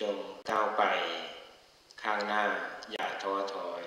จงก้าวไป ข้างหน้าอย่าท้อถอย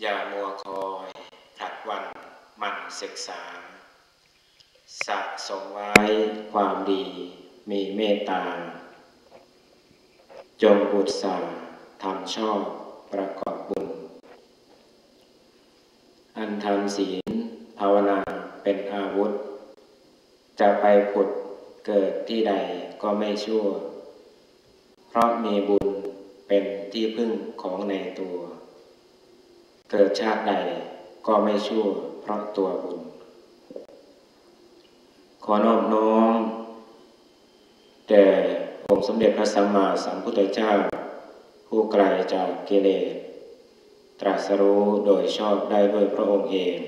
อย่ามัวคอยผลัดวันมันศึกษา สะสมไว้ความดีมีเมตตา จงบุตสาทำชอบประกอบบุญ อันทำศีลภาวนาเป็นอาวุธ จะไปผุดเกิดที่ใดก็ไม่ชั่ว เพราะมีบุญเป็นที่พึ่งของในตัว เกิดชาติใดก็ไม่ชั่วเพราะตัวบุญ ขอนอบน้อมแด่องค์สมเด็จพระสัมมาสัมพุทธเจ้า ผู้ไกลจากกิเลสตรัสรู้โดยชอบได้ด้วยพระองค์เอง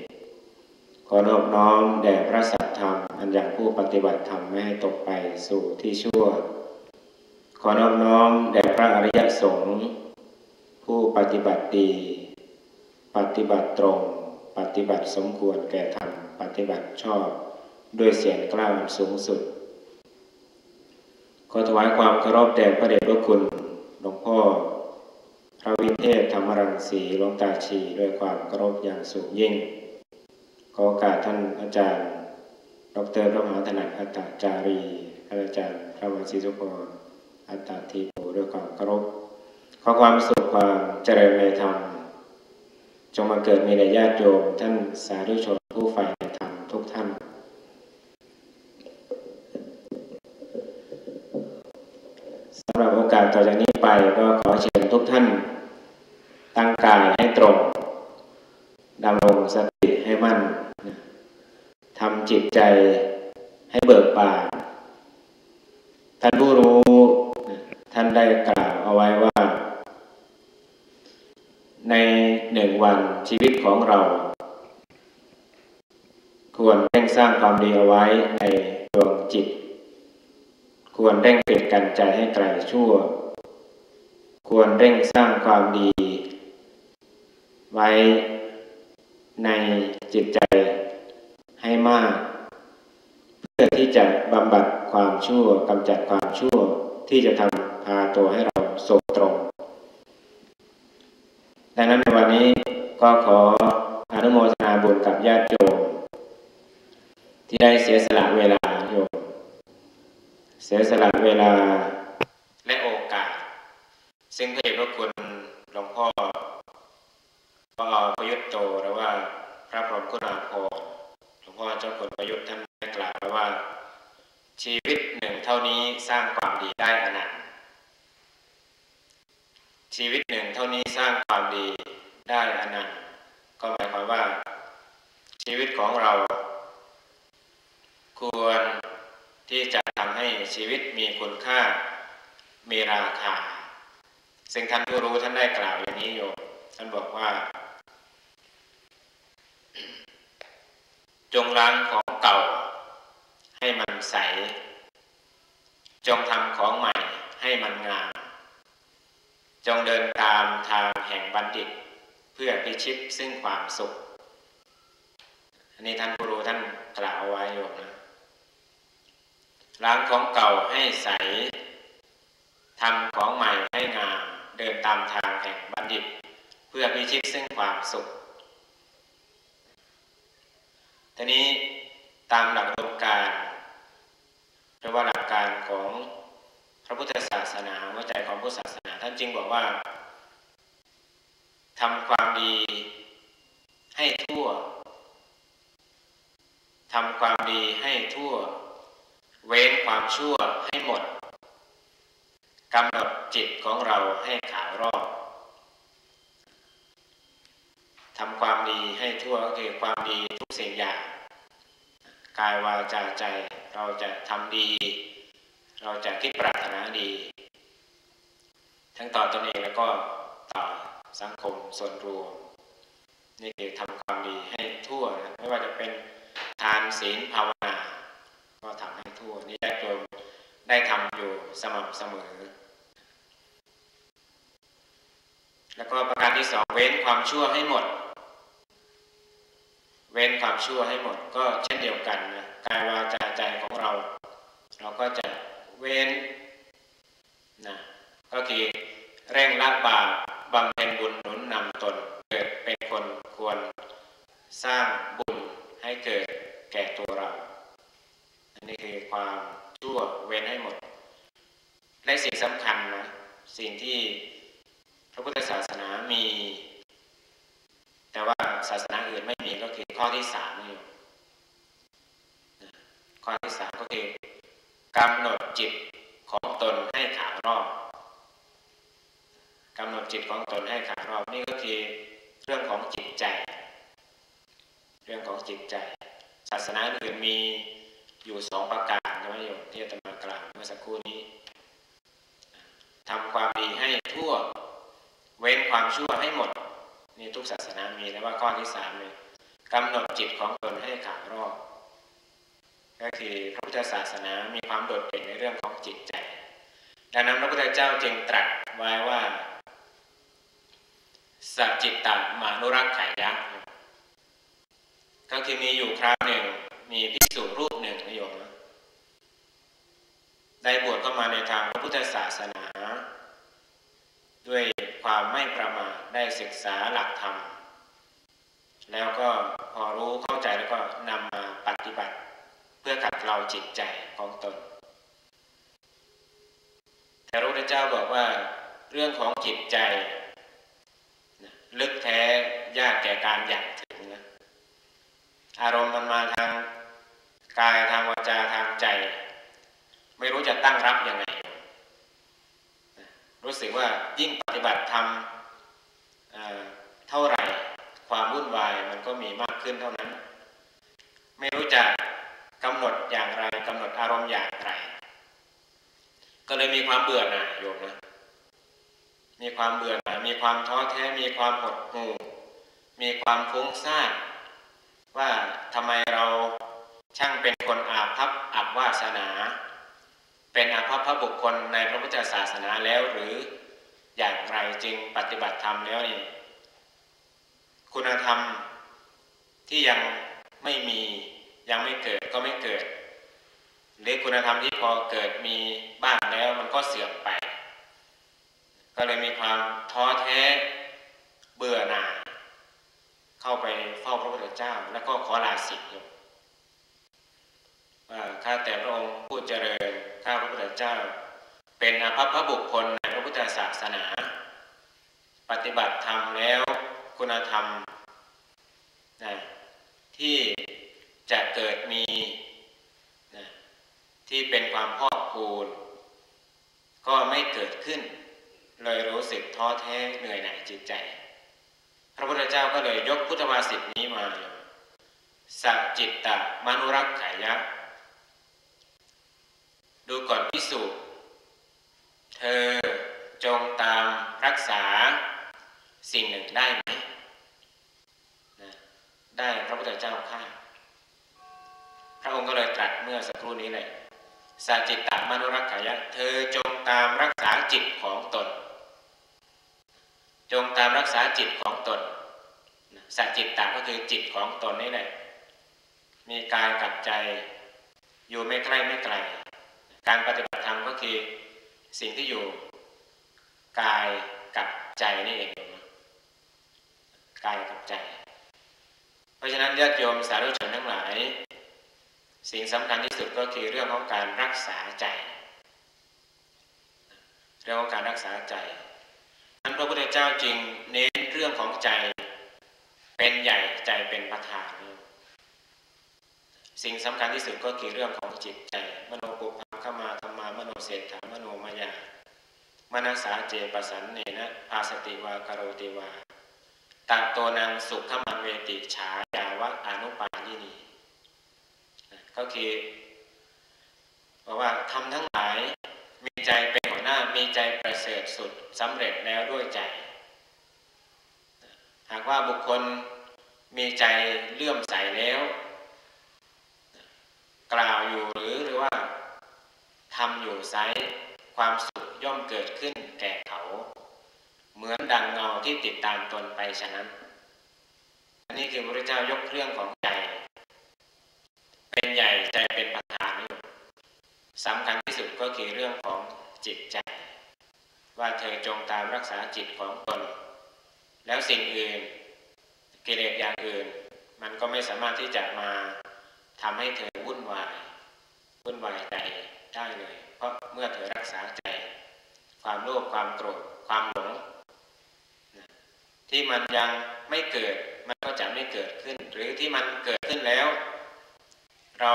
ขอนอบน้อมแด่พระสัตธรรม อันอย่างผู้ปฏิบัติธรรมไม่ให้ตกไปสู่ที่ชั่ว ขอนอบน้อมแด่พระอริยสงฆ์ผู้ปฏิบัติดี ปฏิบัติตรง ปฏิบัติสมควรแก่ธรรม ปฏิบัติชอบ ด้วยเสียงกล้าสูงสุด ขอถวายความเคารพแด่พระเดชพระคุณหลวงพ่อ พระวิเทศธรรมรังสีหลวงตาชีด้วยความเคารพอย่างสูงยิ่ง ขอโอกาสท่านอาจารย์ ดรพระมหาถนัดอัตจารี อาจารย์พระวันศรีสุพร อัตตทีโพด้วยความเคารพขอความสุขความเจริญในธรรมจงมาเกิดมีในญาติโยมท่านสาธุชนผู้ใฝ่ในธรรมทุกท่าน สำหรับโอกาสต่อจากนี้ไปก็ขอเชิญทุกท่าน ตั้งกายให้ตรงดำรงสติให้มั่นทำจิตใจให้เบิกบานผู้รู้ท่านได้กล่าวเอาไว้ว่า ในหนึ่งวันชีวิตของเรา ควรเร่งสร้างความดีเอาไว้ในดวงจิต ควรเร่งเปลี่ยนกันใจให้ไกลชั่ว ควรเร่งสร้างความดี ไว้ในจิตใจให้มาก เพื่อที่จะบำบัดความชั่วกำจัดความชั่วที่จะทำ พาตัวให้เราโศกตรง ดังนั้นในวันนี้ก็ขออนุโมทนาบุญกับญาติโยมที่ได้เสียสละเวลาโยม เสียสละเวลาและโอกาส ซึ่งพระเดชพระคุณหลวงพ่อพอประยุทธ์โตหรือว่าพระพรหมคุณาภรหลวงพ่อเจ้าคุณประยุทธ์ท่านได้กล่าวไว้ว่า ชีวิตหนึ่งเท่านี้สร้างความดีได้อนันต์ ชีวิตหนึ่งเท่านี้สร้างความดีได้อนันต์ก็หมายความว่า ชีวิตของเรา ควรที่จะทำให้ชีวิตมีคุณค่า มีราคา ซึ่งท่านผู้รู้ท่านได้กล่าวอย่างนี้โยมท่านบอกว่า จงล้างของเก่า ให้มันใส จงทำของใหม่ให้มันงาม จงเดินตามทางแห่งบัณฑิต เพื่อพิชิตซึ่งความสุข อันนี้ท่านผู้รู้ท่านกล่าวไว้โยมนะล้างของเก่าให้ใสทำของใหม่ให้งาม เดินตามทางแห่งบัณฑิต เพื่อพิชิตซึ่งความสุขทีนี้ตามหลักอุดมการหรือว่าหลักการของ พระพุทธศาสนาหัวใจของพุทธศาสนา ท่านจึงบอกว่าทำความดีให้ทั่วทำความดีให้ทั่ว เว้นความชั่วให้หมดกำหนดจิตของเราให้ขาวรอบทำความดีให้ทั่วก็คือความดีทุกสิ่งอย่าง กายวาจาใจเราจะทำดี เราจะคิดปรารถนาดี ทั้งต่อตนเองแล้วก็ต่อสังคมส่วนรวม นี่คือทำความดีให้ทั่วนะไม่ว่าจะเป็นทานศีลภาวนา ก็ทำให้ทั่ว นี่ญาติโยมได้ทำอยู่สม่ำเสมอ แล้วก็ประการที่สองเว้นความชั่วให้หมด เว้นความชั่วให้หมด ก็เช่นเดียวกันนะกายวาจาใจของเรา เราก็จะ เว้นนะก็คือเร่งละบาปบำเพ็ญบุญหนุนนำตน เกิดเป็นคนควรสร้างบุญให้เกิดแก่ตัวเรา อันนี้คือความชั่วเว้นให้หมด และสิ่งสำคัญนะสิ่งที่พระพุทธศาสนามี แต่ว่าศาสนาอื่นไม่มีก็คือข้อที่สามนี่ข้อที่สามก็คือกำหนด จิตของตนให้ขารอบกำหนดจิตของตนให้ขารอบนี่ก็คือเรื่องของจิตใจ เรื่องของจิตใจ ศาสนาอื่นมีอยู่สองประการใช่ไหมโยมที่อาตมากล่าวเมื่อสักครู่นี้ทำความดีให้ทั่ว เว้นความชั่วให้หมดนี่ทุกศาสนามีแต่ว่าข้อที่สามเลยกำหนดจิตของตนให้ขารอบ ก็คือพระพุทธศาสนามีความโดดเด่นในเรื่องของจิตใจ ดังนั้นพระพุทธเจ้าจึงตรัสไว้ว่าสัจจิตตมานุรักขายะก็คือมีอยู่คราวหนึ่ง มีภิกษุรูปหนึ่งนะโยมได้บวชเข้ามาในทางพระพุทธศาสนา ด้วยความไม่ประมาทได้ศึกษาหลักธรรม แล้วก็พอรู้เข้าใจแล้วก็นำมาปฏิบัติ พื่อขัดเกลาจิตใจของตน แต่พระพุทธเจ้าบอกว่าเรื่องของจิตใจลึกแท้ยากแก่การอยากถึงนะอารมณ์มันมาทางกายทางวาจาทางใจ ไม่รู้จะตั้งรับยังไง รู้สึกว่ายิ่งปฏิบัติธรรมเท่าไหร่ ความวุ่นวายมันก็มีมากขึ้นเท่านั้น ไม่รู้จะ กำหนดอย่างไรกำหนดอารมณ์อย่างไร ก็เลยมีความเบื่อหน่ายโยมนะมีความเบื่อหน่ายมีความท้อแท้มีความหดหู่มีความฟุ้งซ่านว่าทำไมเราช่างเป็นคนอาภัพอับวาสนา เป็นอาภัพพระบุคคลในพระพุทธศาสนาแล้วหรืออย่างไรจึงปฏิบัติธรรมแล้วนี่คุณธรรมที่ยังไม่มี ยังไม่เกิดก็ไม่เกิด หรือคุณธรรมที่พอเกิดมีบ้างแล้วมันก็เสื่อมไป ก็เลยมีความท้อแท้เบื่อหน่ายเข้าไปเฝ้าพระพุทธเจ้า แล้วก็ขอลาสิทธิ์ว่าข้าแต่พระองค์ผู้เจริญข้าพระพุทธเจ้า เป็นอภัพระบุคคลในพระพุทธศาสนา ปฏิบัติธรรมแล้วคุณธรรมนะที่ จะเกิดมีนะที่เป็นความพอกพูน ก็ไม่เกิดขึ้น เลยรู้สึกท้อแท้เหนื่อยหน่ายจิตใจ พระพุทธเจ้าก็เลยยกพุทธวาสิตนี้มาสัจจิตตมนุรักขายะดูก่อนพิสูจเธอจงตามรักษาสิ่งหนึ่งได้ไหมนะได้พระพุทธเจ้าข้า พระองค์ก็เลยตรัสเมื่อสักครู่นี้เลยสัจจิตตมนุรักขายะ เธอจงตามรักษาจิตของตน จงตามรักษาจิตของตนสัจจิตตาก็คือจิตของตนนี่แหละ มีกายกับใจ อยู่ไม่ใกล้ไม่ไกล การปฏิบัติธรรมก็คือสิ่งที่อยู่กายกับใจนี่เองกายกับใจ เพราะฉะนั้นญาติโยมสาธุชนทั้งหลาย สิ่งสำคัญที่สุดก็คือเรื่องของการรักษาใจ เรื่องของการรักษาใจนั้นพระพุทธเจ้าจึงเน้นเรื่องของใจ เป็นใหญ่ใจเป็นประธาน สิ่งสำคัญที่สุดก็คือเรื่องของจิตใจ มโนปุพังขมาธรรมามโนเศรษฐามโนมายามนัสาเจปสันเนนะภาสติวากโรติวาตาโตนังสุขมันเวติฉายาวะอนุปาญินี ก็คือบอกว่าทำทั้งหลายมีใจเป็นหัวหน้ามีใจประเสริฐสุดสำเร็จแล้วด้วยใจ หากว่าบุคคลมีใจเลื่อมใสแล้ว กล่าวอยู่หรือหรือว่าทำอยู่ไซความสุขย่อมเกิดขึ้นแก่เขา เหมือนดังเงาที่ติดตามตนไปฉะนั้น อันนี้คือพระเจ้ายกเครื่องของใจ ใหญ่ใจเป็นประธานสำคัญที่สุดก็คือเรื่องของจิตใจ ว่าเธอจงตามรักษาจิตของตน แล้วสิ่งอื่นกิเลสอย่างอื่น มันก็ไม่สามารถที่จะมาทำให้เธอวุ่นวายวุ่นวายใจได้เลย เพราะเมื่อเธอรักษาใจ ความโลภความโกรธความหลงที่มันยังไม่เกิดมันก็จะไม่เกิดขึ้น หรือที่มันเกิดขึ้นแล้ว เรา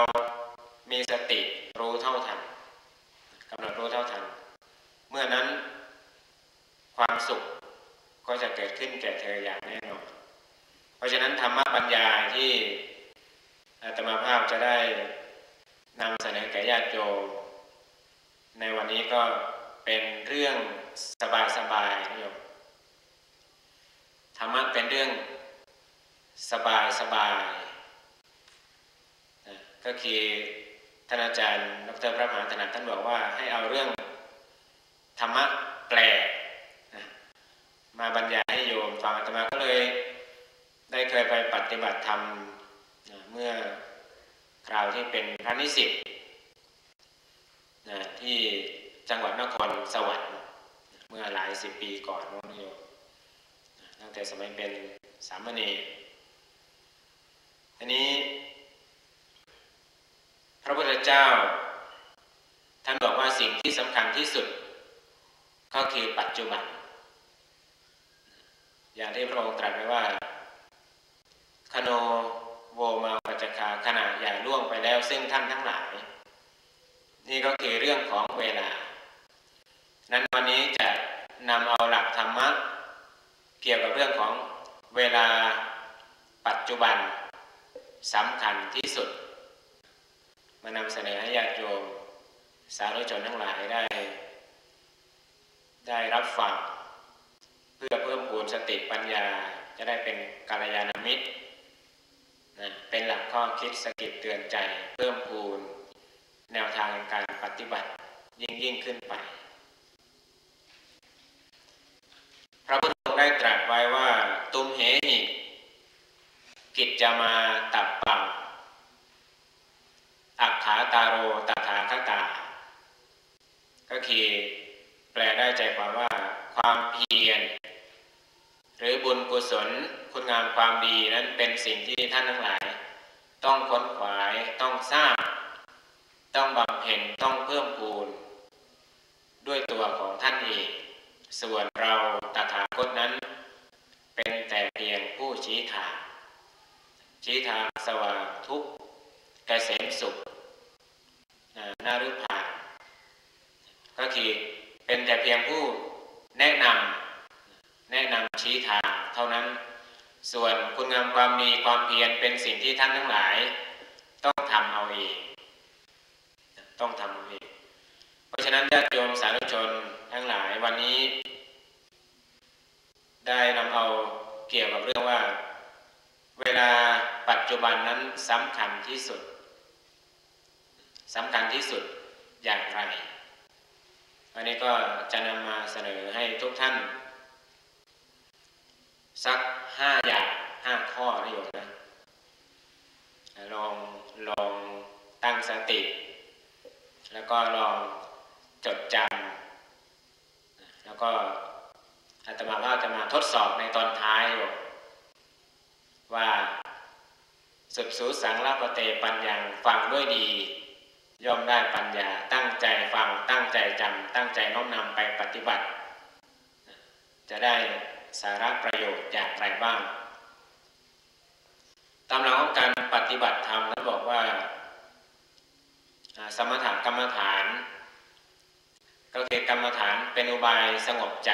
มีสติรู้เท่าทันกำหนดรู้เท่าทัน เมื่อนั้นความสุขก็จะเกิดขึ้นแก่เธออย่างแน่นอน เพราะฉะนั้นธรรมบรรยาที่อาตมาภาพจะได้นำเสนอแก่ญาติโยมในวันนี้ก็เป็นเรื่องสบายๆนะโยมธรรมะเป็นเรื่องสบายสบาย ก็คือท่านอาจารย์ดรพระมหาถนัดท่านบอกว่าให้เอาเรื่องธรรมะแปลมาบรรยายให้โยมฟังอาตมาก็เลยได้เคยไปปฏิบัติธรรมเมื่อคราวที่เป็นพระนิสิตที่จังหวัดนครสวรรค์เมื่อหลายสิบปีก่อนน้องโยมตั้งแต่สมัยเป็นสามเณรอันนี้ พระพุทธเจ้า ท่านบอกว่าสิ่งที่สำคัญที่สุด ก็คือปัจจุบัน อย่างที่พระองค์ตรัสไว้ว่า คโนโวมาปัจจคาขณะอย่างล่วงไปแล้ว ซึ่งท่านทั้งหลาย นี่ก็คือเรื่องของเวลา นั้นวันนี้จะนำเอาหลักธรรมะ เกี่ยวกับเรื่องของเวลาปัจจุบันสำคัญที่สุด มานำเสนอให้ญาติโยม สาธุชนทั้งหลายได้ ได้รับฟัง เพื่อเพิ่มพูนสติปัญญาจะได้เป็นกัลยาณมิตรนะเป็นหลักข้อคิดสกิดเตือนใจ เพิ่มพูนแนวทางการปฏิบัติยิ่งยิ่งขึ้นไป พระพุทธองค์ได้ตรัสไว้ว่า ตุมเหหิกิจจะมาตับปัง อักขาตาโรตถาคตา ก็คือแปลได้ใจความว่าความเพียรหรือบุญกุศลคุณงามความดีนั้นเป็นสิ่งที่ท่านทั้งหลาย ต้องค้นขวายต้องสร้าง ต้องบำเพ็ญต้องเพิ่มพูนด้วยตัวของท่านเอง ส่วนเราตถาคตนั้น เป็นแต่เพียงผู้ชี้ทางชี้ทางสว่างทุกเกษมสุข นารุภาก็คือเป็นแต่เพียงผู้แนะนำแนะนำชี้ทางเท่านั้น ส่วนคุณงามความดีความเพียรเป็นสิ่งที่ท่านทั้งหลาย ต้องทำเอาเองต้องทำเอาเองเพราะฉะนั้นญาติโยมสาธุชนทั้งหลายวันนี้ ได้นำเอาเกี่ยวกับเรื่องว่า เวลาปัจจุบันนั้นสำคัญที่สุด สำคัญที่สุดอย่างไรวันนี้ก็จะนำมาเสนอให้ทุกท่าน สักห้าอย่างห้าข้อนะโยมนะ ลองลองตั้งสติ แล้วก็ลองจดจำแล้วก็อาตมาว่าจะมาทดสอบในตอนท้ายอยู่ว่า สุดสูสังลาปเตปัญญาฟังด้วยดี ย่อมได้ปัญญาตั้งใจฟังตั้งใจจำตั้งใจน้อมนำไปปฏิบัติ จะได้สาระประโยชน์อย่างไรบ้าง ตามหลักของการปฏิบัติธรรมนั้นบอกว่า สมถกรรมฐาน ก็คือกรรมฐานเป็นอุบายสงบใจ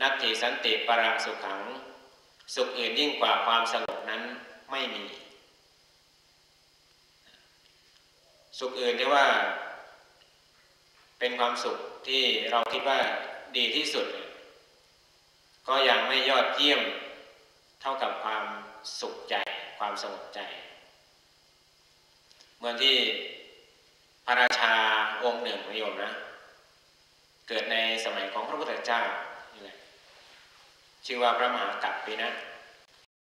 นัตถิสันติปรังสุขัง สุขอื่นยิ่งกว่าความสงบนั้นไม่มี สุขอื่นที่ว่า เป็นความสุขที่เราคิดว่าดีที่สุด ก็ยังไม่ยอดเยี่ยมเท่ากับความสุขใจ ความสงบใจ เหมือนที่พระราชาองค์หนึ่งนิยมนะ เกิดในสมัยของพระพุทธเจ้าชื่อว่าพระมหากัปปินะ